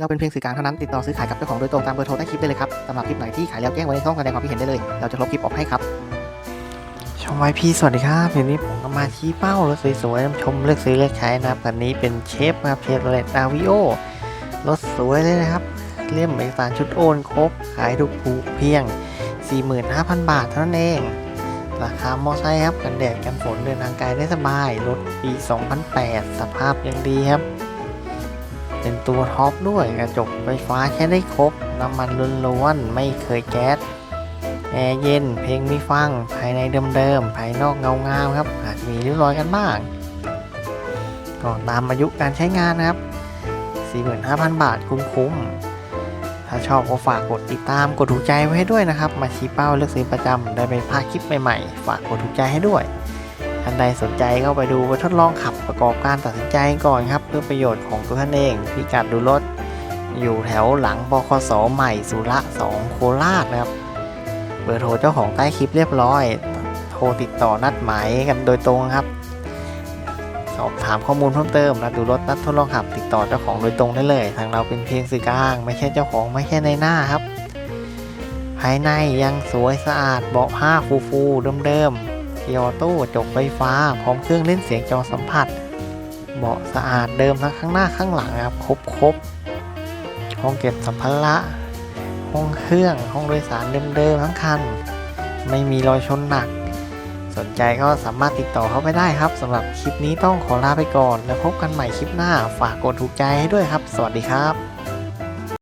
เราเป็นเพียงสื่อกลางเท่านั้นติดต่อซื้อขายกับเจ้าของโดยตรงตามเบอร์โทรใต้คลิปได้เลยครับสำหรับคลิปไหนที่ขายแล้วแจ้งไว้ในช่องแสดงความคิดเห็นได้เลย เราจะลบคลิปออกให้ครับชมไวพี่สวัสดีครับวันนี้ผมก็มาชี้เป้ารถสวยๆนำชมเลือกซื้อเลือกใช้นะครับคันนี้เป็นเชฟครับเชฟเลตดาวิโอรถสวยเลยนะครับเล่มเอกสารชุดโอนครบขายถูกผูกเพียง 45,000 บาทเท่านั้นเอง ราคามอไซค์ครับกันแดดกันฝนเดินทางไกลได้สบายรถปี 2008 สภาพยังดีครับ เป็นตัวท็อปด้วยกระจกไฟฟ้าใช้ได้ครบ น้ำมันล้วนๆ ไม่เคยแก๊ส แอร์เย็น เพลงมีฟัง ภายในเดิมๆ ภายนอกเงางามครับ อาจมีริ้วรอยกันบ้าง ก็ตามอายุการใช้งานนะครับ 45,000 บาทคุ้มๆ ถ้าชอบก็ฝากกดติดตาม กดถูกใจไว้ให้ด้วยนะครับ มาชี้เป้าเลือกซื้อประจำได้ไปพาคลิปใหม่ๆ ฝากกดถูกใจให้ด้วย ท่านใดสนใจก็ไปดูไปทดลองขับประกอบการตัดสินใจก่อนครับ เพื่อประโยชน์ของตัวท่านเอง พิกัดดูรถ อยู่แถวหลังบคสใหม่สุระ 2 โคราชนะครับ เบอร์โทรเจ้าของใต้คลิปเรียบร้อย โทรติดต่อนัดหมายกันโดยตรงครับ สอบถามข้อมูลเพิ่มเติมนัดดูรถนัดทดลองขับ ติดต่อเจ้าของโดยตรงได้เลย ทางเราเป็นเพียงสื่อกลาง ไม่ใช่เจ้าของไม่ใช่ในหน้าครับ ภายในยังสวยสะอาดเบาะผ้าฟูฟูๆเดิมๆ กียร์ออโต้จกไฟฟ้า พร้อมเครื่องเล่นเสียงจอสัมผัส เบาะสะอาดเดิมทั้งข้างหน้าข้างหลังครับ ครบครบๆห้องเก็บสัมภาระห้องเครื่องห้องโดยสารเดิมๆทั้งคัน ไม่มีรอยชนหนัก สนใจก็สามารถติดต่อเข้าไปได้ครับสำหรับคลิปนี้ต้องขอลาไปก่อน แล้วพบกันใหม่คลิปหน้าฝากกดถูกใจให้ด้วยครับ สวัสดีครับ